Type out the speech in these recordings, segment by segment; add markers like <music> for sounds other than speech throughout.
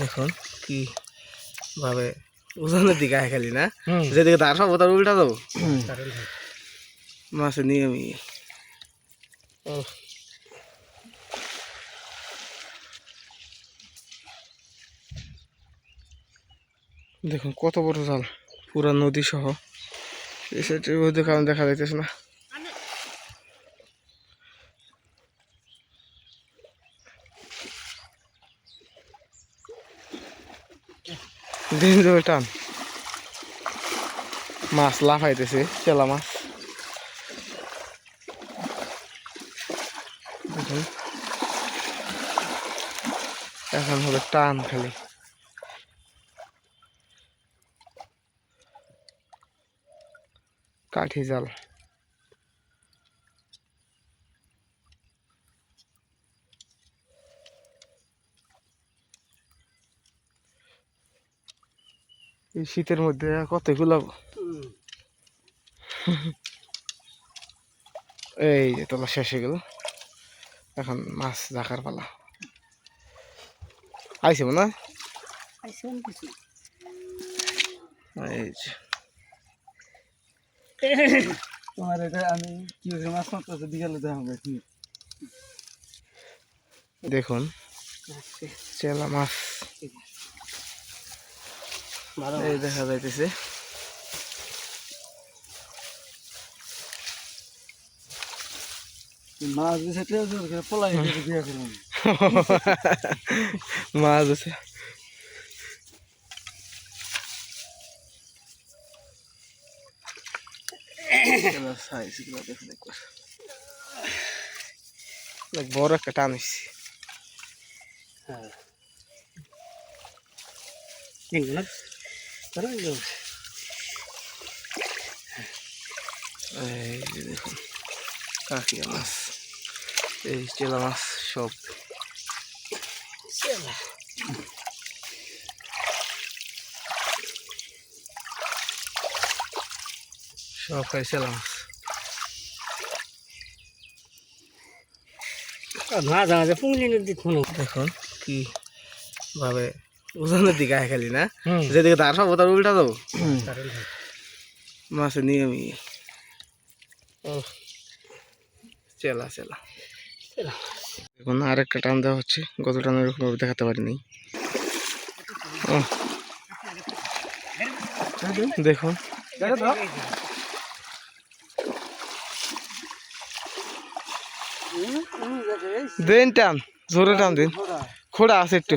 দেখুন কি ভাবে ওজনের দিকে আয় খালি না? যেদিকে তার সব তার উল্টা দেবো। মাছের নিয়মই। দেখুন কত বড় জাল। পুরা নদী সহ এই সাইডের মধ্যে কারণ দেখা যাইতেছে না। দিন যাবে টান। মাছ লাফাইতেছে চেলা মাছ। এখন হবে টান খালি। কাঠি জাল। এই শীতের মধ্যে কত গুলাবো এই যে তোলা শেষ হয়ে গেল। এখন মাছ দেখার পালা। আইসে মনে হয়? এই যে। তোমার এটা আমি কি হয়েছে মাছ মারতেছে? বিকালে দেখাবো দেখুন। চেলা মাছ। এই দেখা যাইতেছে। মাছ দিছে পোলাই দিয়ে <laughs> মাছ আছে বড় একটা টানিস হ্যাঁ। এই যে দেখুন কাকিয়া মাছ এই চেলা মাছ সব সব খাই চেলা মাছ মাছ আমাদের পুংলি নদী খুনো দেখুন কি ভাবে ওজনের দিকে খালি না? যেদিকে তার সব তার উল্টা দেবো। মাছের নিয়মই চেলা চেলা। এখন আরেকটা টান দেওয়া হচ্ছে। গত টান এরকম ভাবে দেখাতে পারিনি। দেখুন। দিন টান জোরে টান দিন। খোড়া আছে একটু।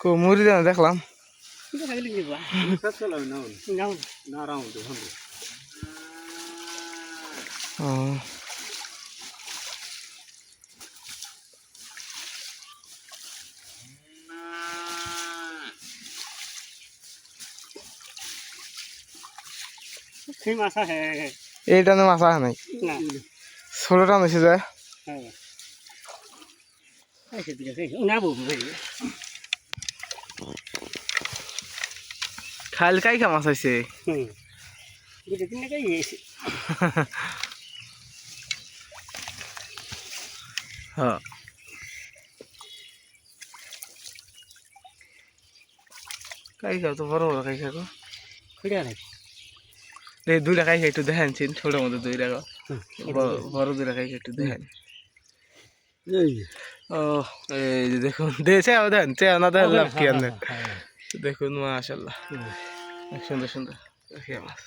কো মুড়ি দেন দেখলাম। সেই মাছ আহে নাই। ছোট যায়। হ্যাঁ। খাইল কাই খা মাছ আইছে হুম দুটো তিন টাকাই গিয়েছে হ্যাঁ কাই খাও তো বড় বড় কাই খাও খুঁড়ে রাখ এই দুইটা কাই একটু দেখেন চিন ছোট মতো দুই টাকা বড়- দুইটা কাই একটু দেখেন এই ও এই দেখুন দে চেয়াও দেন চেয়াও না দেন লাভ কি আনেন দেখুন মাশাল্লাহ সুন্দর সুন্দর মাছ